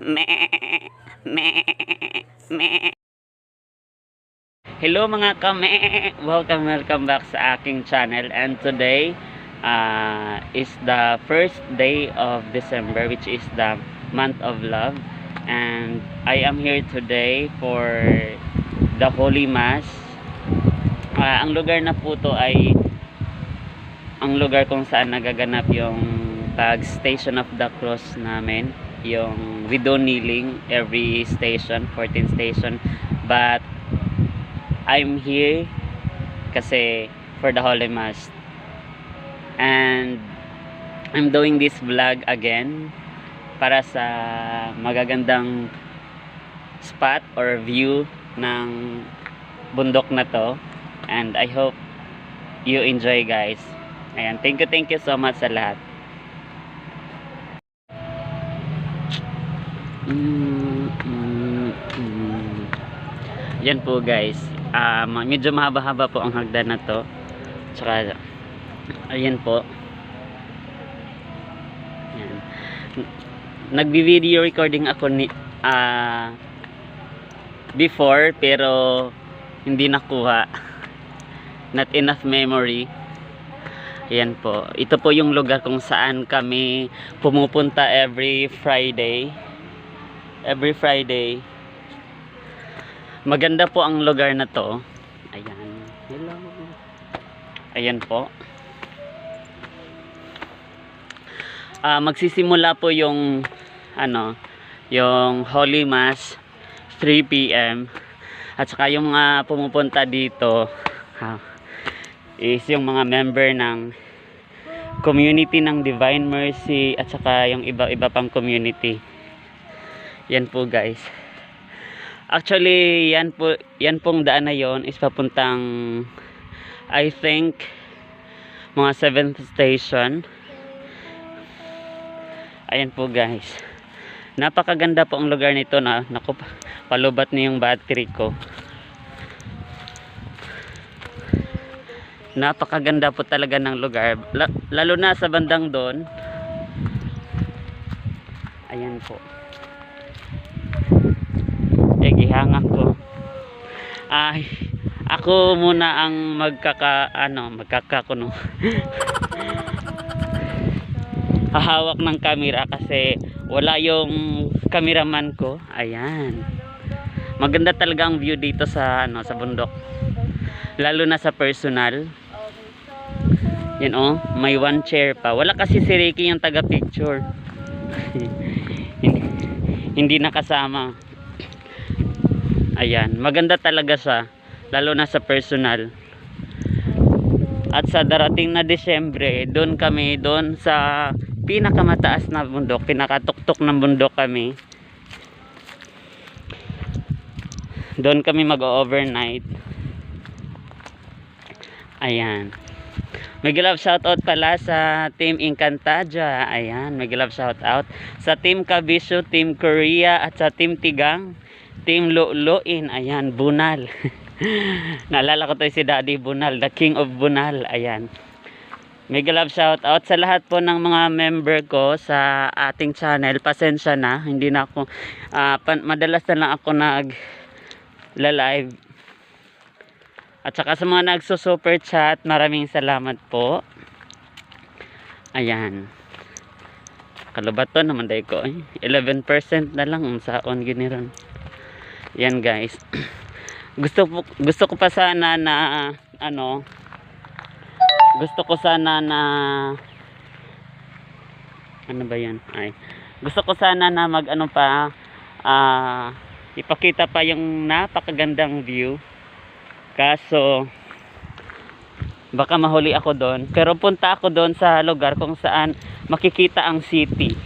Me, me. Hello mga kame! Welcome, welcome back sa aking channel and today uh, is the first day of December which is the month of love and I am here today for the Holy Mass Ah, ang lugar na po to ay ang lugar kung saan nagaganap yung pag Station of the Cross namin yung we do kneeling every station 14 station. But I'm here kasi for the Holy Mass. And I'm doing this vlog again para sa magagandang spot or view ng bundok na to. And I hope you enjoy guys. Ayan thank you thank you so much sa lahat yan po guys. Ma- medyo mahaba-haba po ang hagdan na to. Tsaka ayan po. Ayan. Nagbi-video recording ako ni ah before pero hindi nakuha. Not enough memory. Yan po. Ito po yung lugar kung saan kami pumupunta every Friday every Friday. Maganda po ang lugar na to. Ayan. Hello. Ayan po. Ah, magsisimula po yung ano yung Holy Mass 3 p.m. at saka yung mga pumupunta dito ha, is yung mga member ng community ng Divine Mercy at saka yung iba-iba pang community yan po guys. Actually yan po yan pong daan na yon is papuntang I think mga 7th station. Ayan po guys. Napakaganda po ang lugar nito na naku palubat na yung battery ko. Napakaganda po talaga ng lugar. La- lalo na sa bandang doon. Ayan po eh gihangak ko ay ako muna ang magkaka ano magkakakuno. Hahawak ng camera kasi wala yung cameraman ko. Ayan. Maganda talaga ang view dito sa ano sa bundok. Lalo na sa personal. Yan oh may one chair pa. Wala kasi si Ricky yung taga picture hindi, hindi nakasama ayan maganda talaga siya lalo na sa personal. At sa darating na Desyembre doon kami doon sa pinakamataas na bundok pinakatuktok ng bundok kami. Doon kami mag-overnight. Ayan. May love shoutout pala sa Team Encantadia ayan may love shoutout sa Team Kabisyo Team Korea at sa Team Tigang Team Lu'luin ayan Bunal naalala ko to si Daddy Bunal the King of Bunal ayan Mega love shout out sa lahat po ng mga member ko sa ating channel. Pasensya na, hindi na ako ah, pan- madalas na lang ako nag live. At saka sa mga nagso super chat, maraming salamat po. Ayan. Kalubat to naman day ko. eh. 11% na lang ang saon giniron. Yan guys. gusto po, gusto ko pa sana na ano gusto ko sana na ano ba yan? Ay. Gusto ko sana na mag ano pa ah ipakita pa yung napakagandang view. Kaso baka mahuli ako doon. Pero punta ako doon sa lugar kung saan makikita ang city.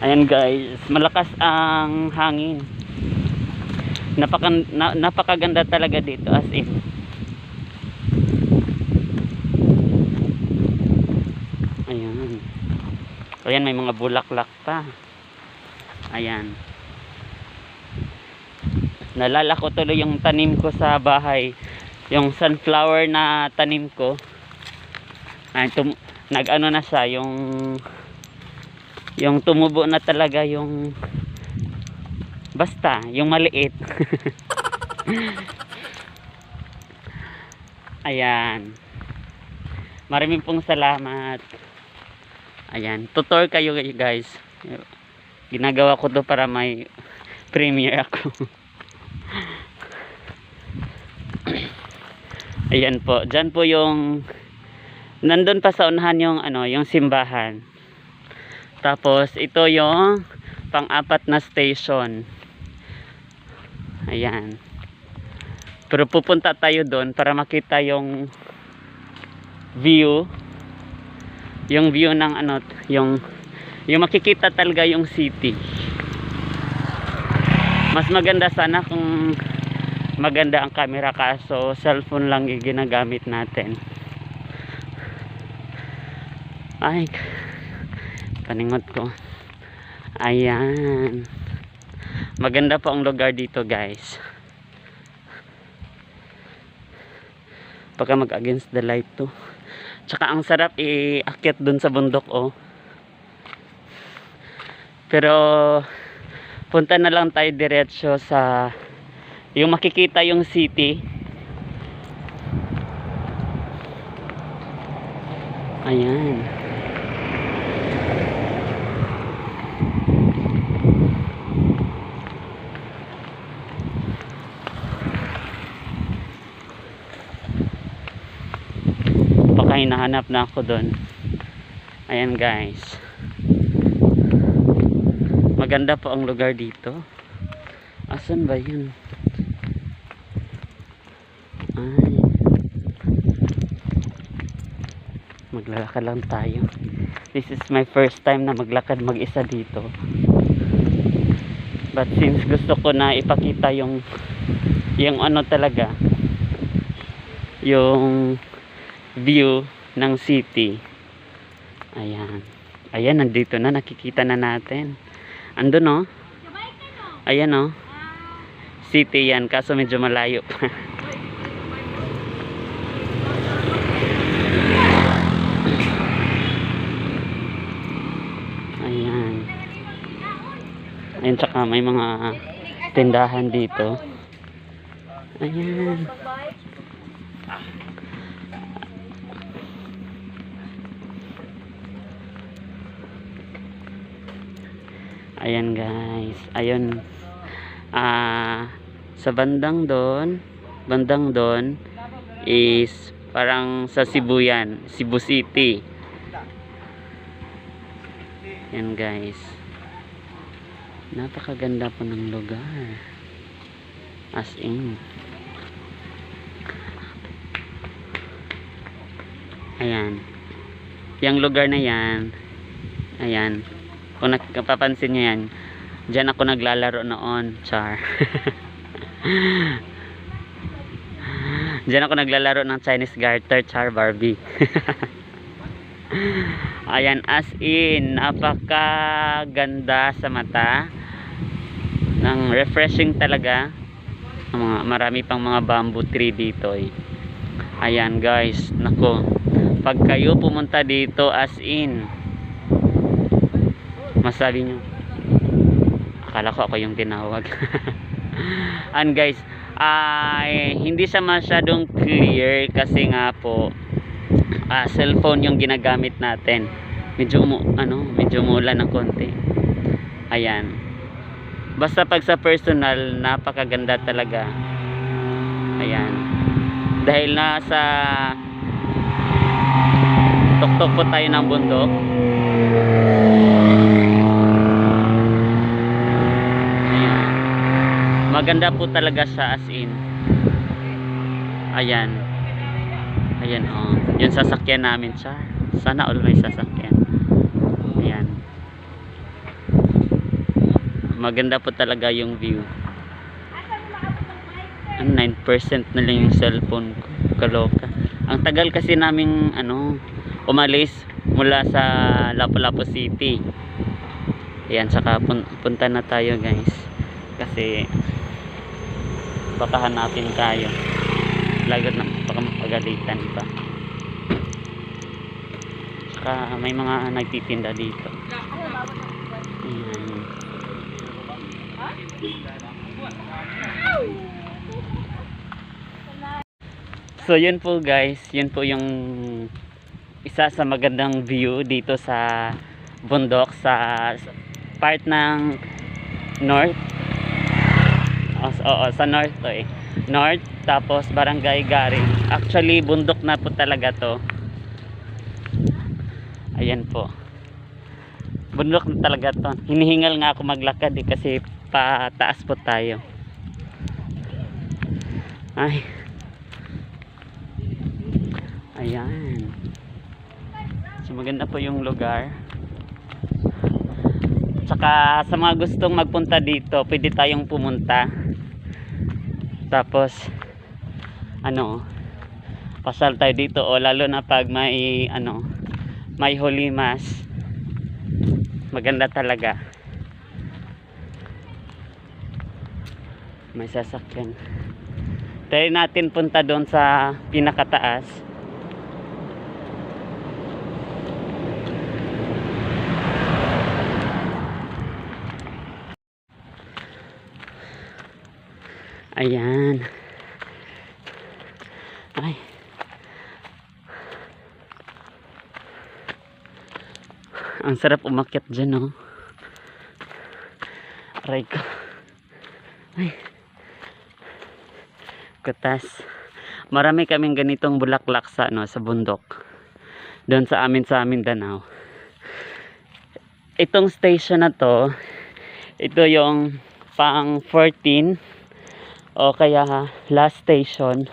Ayan guys. Malakas ang hangin napaka, na, napakaganda talaga dito as in Ayan. Ayan, may mga bulaklak pa. Ayan. Nalala ko tuloy yung tanim ko sa bahay. Yung sunflower na tanim ko. Ay, tum nag-ano na siya, yung yung tumubo na talaga yung Basta, yung maliit. Ayan. Maraming pong salamat. Ayan. Tutor kayo guys. Ginagawa ko to para may premiere ako. Ayan po. Diyan po yung nandun pa sa unahan yung ano, yung simbahan. Tapos ito yung pang-apat na station. Ayan. Pero pupunta tayo doon para makita yung view. Yung view ng ano, yung yung makikita talaga yung city. Mas maganda sana kung maganda ang camera kaso cellphone lang yung ginagamit natin. Ay, paningot ko. Ayan. Maganda po ang lugar dito guys. Pagka mag against the light to. Tsaka ang sarap i-akyat dun sa bundok oh. Pero punta na lang tayo diretso sa yung makikita yung city. Ayan. Baka hinahanap na ako doon ayan guys. Maganda po ang lugar dito. Asan ba yun? Ay. Maglalakad lang tayo. This is my first time na maglakad mag isa dito. But since gusto ko na ipakita yung yung ano talaga yung view ng city. Ayan. Ayan nandito na. Nakikita na natin. Ando no ayan no city yan. Kaso medyo malayo pa. Ayan. Ayan tsaka may mga tindahan dito. Ayan ayan guys. Ayun. Ah sa bandang doon bandang doon is parang sa Cebu yan Cebu City. Yan guys. Napakaganda po ng lugar. As in. Ayan. Yung lugar na yan. Ayan kung nakapapansin nyo yan dyan ako naglalaro noon char. Dyan ako naglalaro ng Chinese garter char Barbie. Ayan as in napaka ganda sa mata. Ng refreshing talaga. Mga, marami pang mga bamboo tree dito eh. ayan guys. Nako pag kayo pumunta dito as in masabi nyo. Akala ko ako yung tinawag. And guys ay hindi siya masyadong clear kasi nga po ah, cellphone yung ginagamit natin. Medyo umu, ano medyo umulan ng konti. Ayan. Basta pag sa personal napakaganda talaga. Ayan. Dahil nasa tuktok po tayo ng bundok Ayan. Maganda po talaga siya as in. Ayan. Ayan oh. Yung sasakyan namin siya. Sana all may sasakyan. Ayan. Maganda po talaga yung view. Ano, 9% na lang yung cellphone ko. Kaloka. Ang tagal kasi naming ano, umalis mula sa Lapu-Lapu City. Ayan, saka pun punta na tayo guys. Kasi baka hanapin tayo. Lagot na baka mapagalitan pa. Saka may mga nagtitinda dito. So yun po guys, yun po yung isa sa magandang view dito sa bundok sa part ng north. Oo, sa north to eh. North, tapos Barangay Garing. Actually, bundok na po talaga to. Ayan po. Bundok na talaga to. Hinihingal nga ako maglakad eh, kasi pataas po tayo. Ay. Ayan. So maganda po yung lugar. Tsaka sa mga gustong magpunta dito, pwede tayong pumunta. Tapos ano, pasal tayo dito o lalo na pag may ano, may holy mass. Maganda talaga. May sasakyan. Try natin punta doon sa pinakataas. Ayan. Ay. Ang sarap umakyat dyan, no? Aray ko. Ay. Kutas. Marami kaming ganitong bulaklak sa, no, sa bundok. Doon sa amin sa Mindanao. Itong station na to, ito yung pang 14 o kaya last station.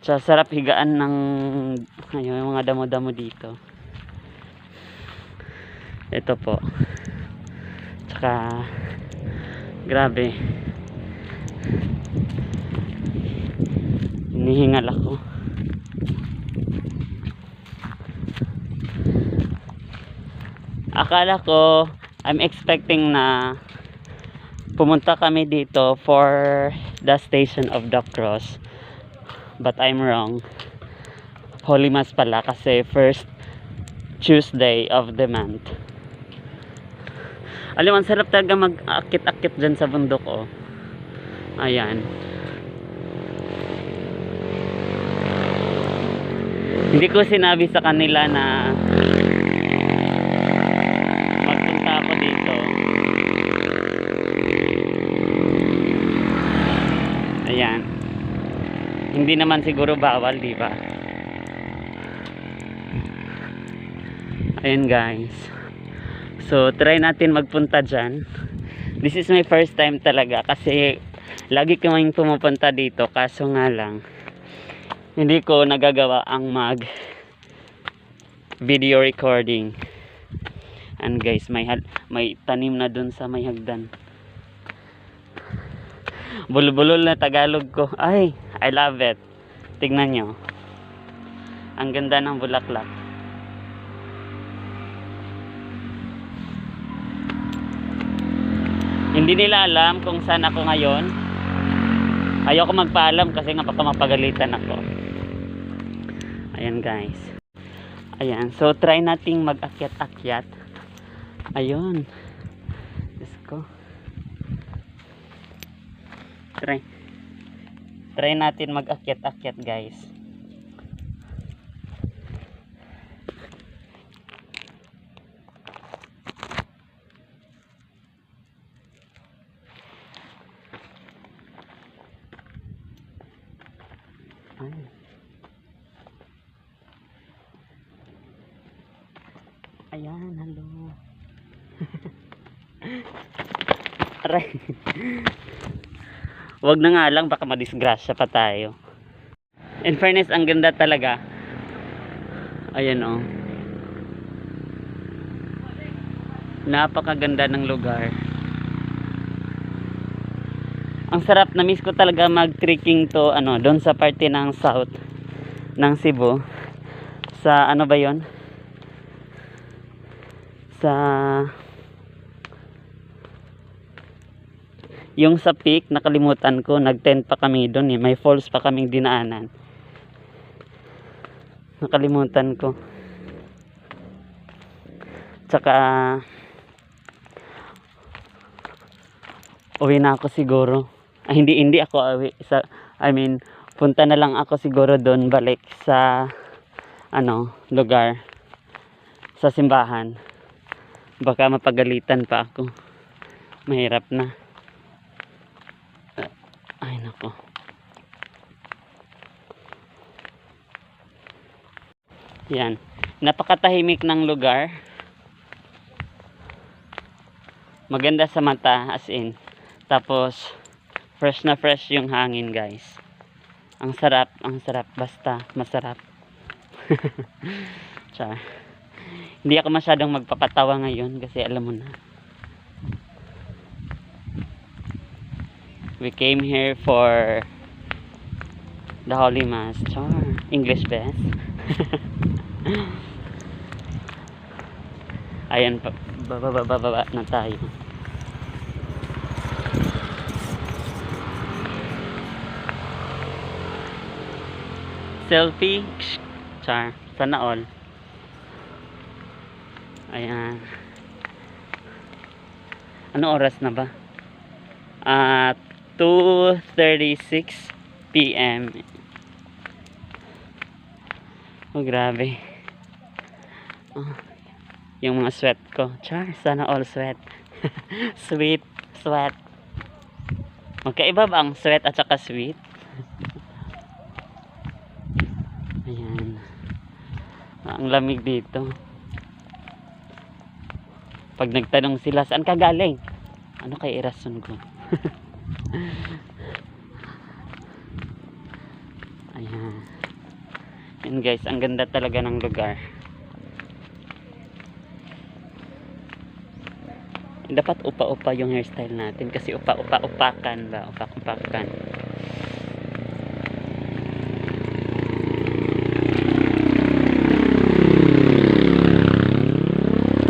Sa sarap higaan ng ayun, yung mga damo-damo dito. Ito po. Tsaka grabe. Hinihingal ako. Akala ko I'm expecting na pumunta kami dito for the station of the cross. But I'm wrong. Holy Mass pala kasi first Tuesday of the month. Alam ang sarap talaga mag-akit-akit dyan sa bundok oh. Ayan. Hindi ko sinabi sa kanila na magpunta ako dito Ayan. Hindi naman siguro bawal, di ba? Ayan guys. So, try natin magpunta dyan. This is my first time talaga kasi lagi kaming pumupunta dito kaso nga lang hindi ko nagagawa ang mag video recording. And guys, may may tanim na dun sa may hagdan. Bulbulol na Tagalog ko. Ay, I love it. Tignan nyo. Ang ganda ng bulaklak. Hindi nila alam kung saan ako ngayon. Ayoko magpaalam kasi nga baka mapagalitan ako. Ayan guys. Ayan. So try nating mag-akyat-akyat. Ayun. Let's go. Try. Try natin mag-akyat-akyat guys. Ay. Ayan, hello. Aray. Wag na nga lang, baka madisgrasya pa tayo. In fairness, ang ganda talaga. Ayan oh. Napakaganda ng lugar. Ang sarap na miss ko talaga mag-trekking to ano, doon sa parte ng south ng Cebu. Sa ano ba 'yon? Sa yung sa peak nakalimutan ko nag-tent pa kami doon eh may falls pa kaming dinaanan nakalimutan ko tsaka uwi na ako siguro. Ah, hindi, hindi ako uwi. Sa, I mean, punta na lang ako siguro doon balik sa, ano, lugar. Sa simbahan. Baka mapagalitan pa ako. Mahirap na. Ay, nako. Yan. Napakatahimik ng lugar. Maganda sa mata, as in. Tapos, fresh na fresh yung hangin, guys. Ang sarap, ang sarap. Basta, masarap. Char. Hindi ako masyadong magpapatawa ngayon kasi alam mo na. We came here for the Holy Mass. Char. English best. Ayan, pa- baba, baba, baba na tayo. Selfie. Char. Sana all. Ayan. Ano oras na ba? At 2.36 p.m. Oh, grabe. Oh, yung mga sweat ko. Char, sana all sweat. sweet, sweat. Magkaiba ba ang sweat at saka sweet? Ayan. Ang lamig dito. Pag nagtanong sila, saan ka galing? Ano kay irason ko? Ayan. Yan guys, ang ganda talaga ng lugar. Dapat upa-upa yung hairstyle natin kasi upa-upa-upakan ba? Upak-upakan.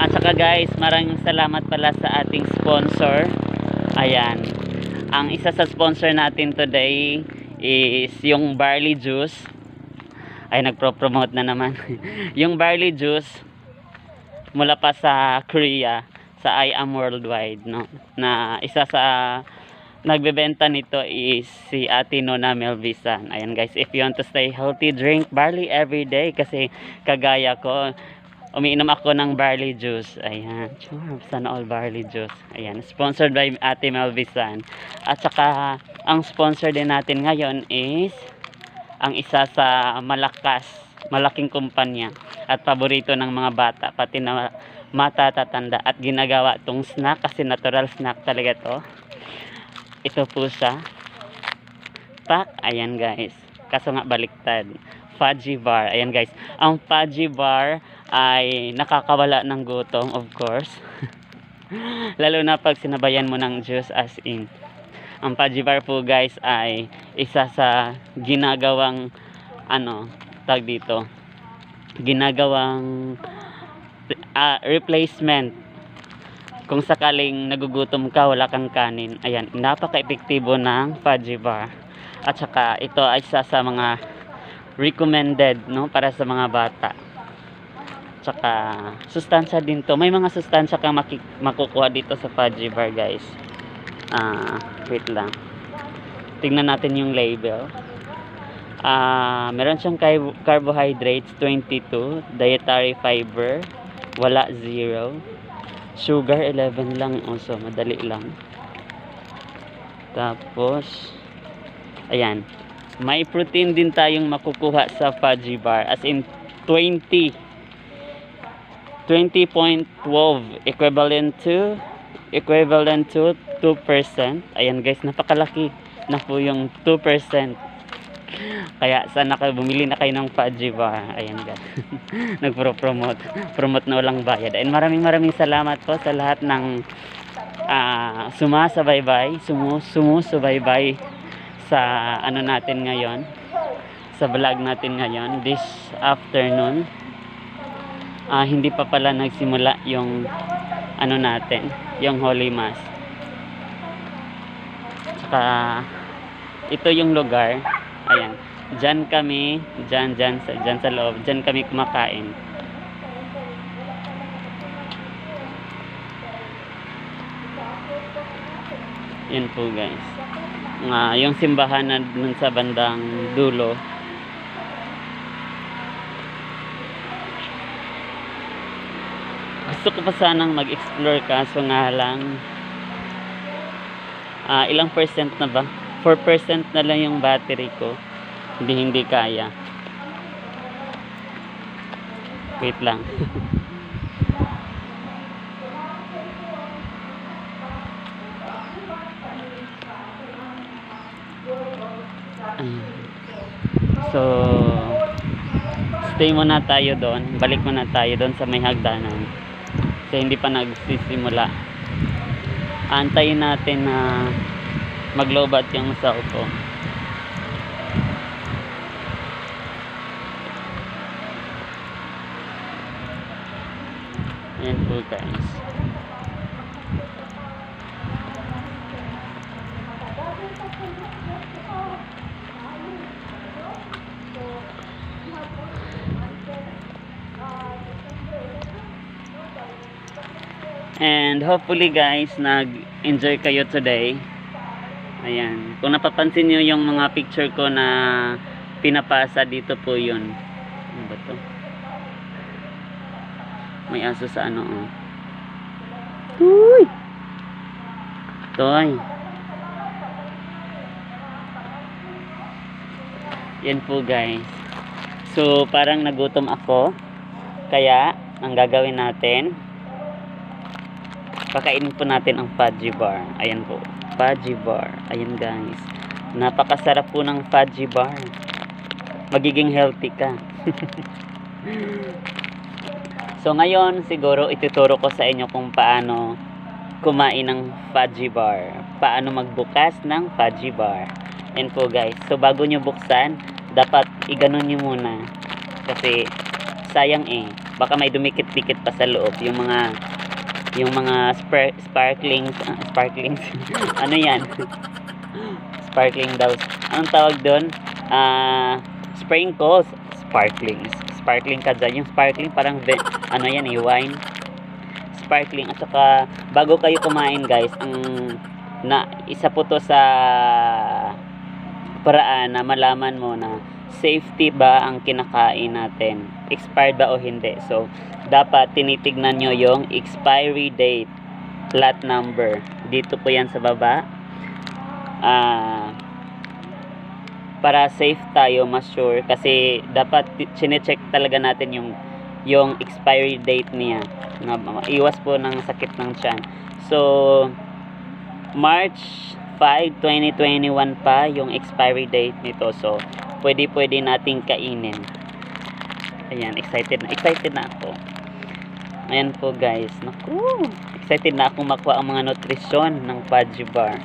At saka guys, maraming salamat pala sa ating sponsor. Ayan. Ang isa sa sponsor natin today is yung barley juice. Ay, nagpro-promote na naman. yung barley juice mula pa sa Korea sa I Am Worldwide, no? Na isa sa nagbebenta nito is si Ate Nona Melvisan. Ayan guys, if you want to stay healthy, drink barley every day kasi kagaya ko, umiinom ako ng barley juice. Ayan, sana all barley juice. Ayan, sponsored by Ate Melvisan. At saka, ang sponsor din natin ngayon is ang isa sa malakas, malaking kumpanya at paborito ng mga bata, pati na matatatanda at ginagawa tong snack kasi natural snack talaga to. Ito po siya. Pak, ayan guys. Kaso nga baliktad. Fudgy bar. Ayan guys. Ang fudgy bar ay nakakawala ng gutom, of course. Lalo na pag sinabayan mo ng juice as in. Ang fudgy bar po guys ay isa sa ginagawang ano, tag dito. Ginagawang ah, replacement kung sakaling nagugutom ka, wala kang kanin. Ayan, napaka-epektibo ng fudgy bar. At saka ito ay isa sa mga recommended no para sa mga bata. Tsaka sustansya din to. May mga sustansya kang makukuha dito sa fudgy bar, guys. Ah, wait lang. Tingnan natin yung label. Ah, meron siyang car- carbohydrates 22, dietary fiber wala zero. Sugar 11 lang also, madali lang. Tapos ayan, may protein din tayong makukuha sa fudgy bar as in 20 20.12 equivalent to equivalent to 2%. Ayan guys, napakalaki na po yung 2%. Kaya sana kayo bumili na kayo ng fudgy bar. Ayan guys. Nagpro-promote. Promote na walang bayad. And maraming maraming salamat po sa lahat ng ah, sumasabay-bay, sumu sumusubaybay sa ano natin ngayon. Sa vlog natin ngayon this afternoon. Ah, hindi pa pala nagsimula yung ano natin, yung Holy Mass. Saka ito yung lugar. Ayan. Diyan kami, diyan, diyan, sa, diyan sa loob, diyan kami kumakain. Yan po guys. Nga, yung simbahan na dun sa bandang dulo. Gusto ko pa sanang mag-explore kaso nga lang ah ilang percent na ba? 4% na lang yung battery ko. Hindi hindi kaya. Wait lang. So, stay muna tayo doon. Balik muna tayo doon sa may hagdanan. Kasi hindi pa nagsisimula. Antayin natin na maglobat yung cellphone. Ayan po guys. And hopefully guys, nag-enjoy kayo today. Ayan. Kung napapansin nyo yung mga picture ko na pinapasa dito po yun. Ano ba to? May aso sa ano oh. Uy! Toy. Yan po guys. So parang nagutom ako. Kaya ang gagawin natin Pakainin po natin ang fudgy bar. Ayan po. Fudgy bar. Ayan guys. Napakasarap po ng fudgy bar. Magiging healthy ka. so ngayon siguro ituturo ko sa inyo kung paano kumain ng fudgy bar. Paano magbukas ng fudgy bar. Ayan po guys. So bago nyo buksan, dapat iganon nyo muna. Kasi sayang eh. Baka may dumikit-dikit pa sa loob. Yung mga yung mga spar- sparklings ah, sparklings. Ano yan? Sparkling daw. Anong tawag doon ah sprinkles. Sparklings. Sparkling ka dyan. Yung sparkling parang ano yan eh wine. Sparkling at saka bago kayo kumain guys ang na isa po to sa paraan na malaman mo na safety ba ang kinakain natin expired ba o hindi. So dapat tinitignan nyo yung expiry date lot number. Dito po yan sa baba. Ah para safe tayo mas sure. Kasi dapat chinecheck talaga natin yung yung expiry date niya. Na iwas po ng sakit ng tiyan. So March 5, 2021 pa yung expiry date nito. So pwede pwede nating kainin ayan excited na excited na ako Ayan po guys. Naku, excited na akong makuha ang mga nutrisyon ng fudgy bar.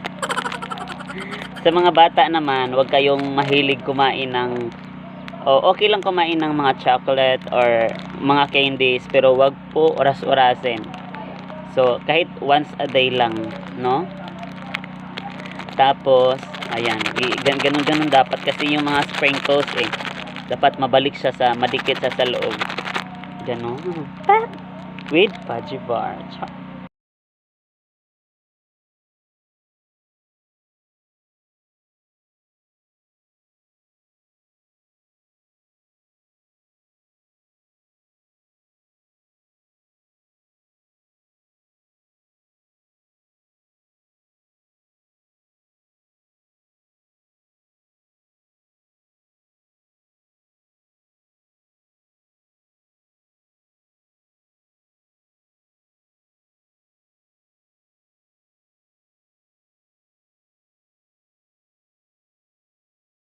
Sa mga bata naman, huwag kayong mahilig kumain ng o okay lang kumain ng mga chocolate or mga candies pero wag po oras-orasin. So, kahit once a day lang, no? Tapos, ayan, ganun-ganun dapat kasi yung mga sprinkles eh, dapat mabalik siya sa, madikit siya sa loob. Ganon. Ah! with fudgy bar.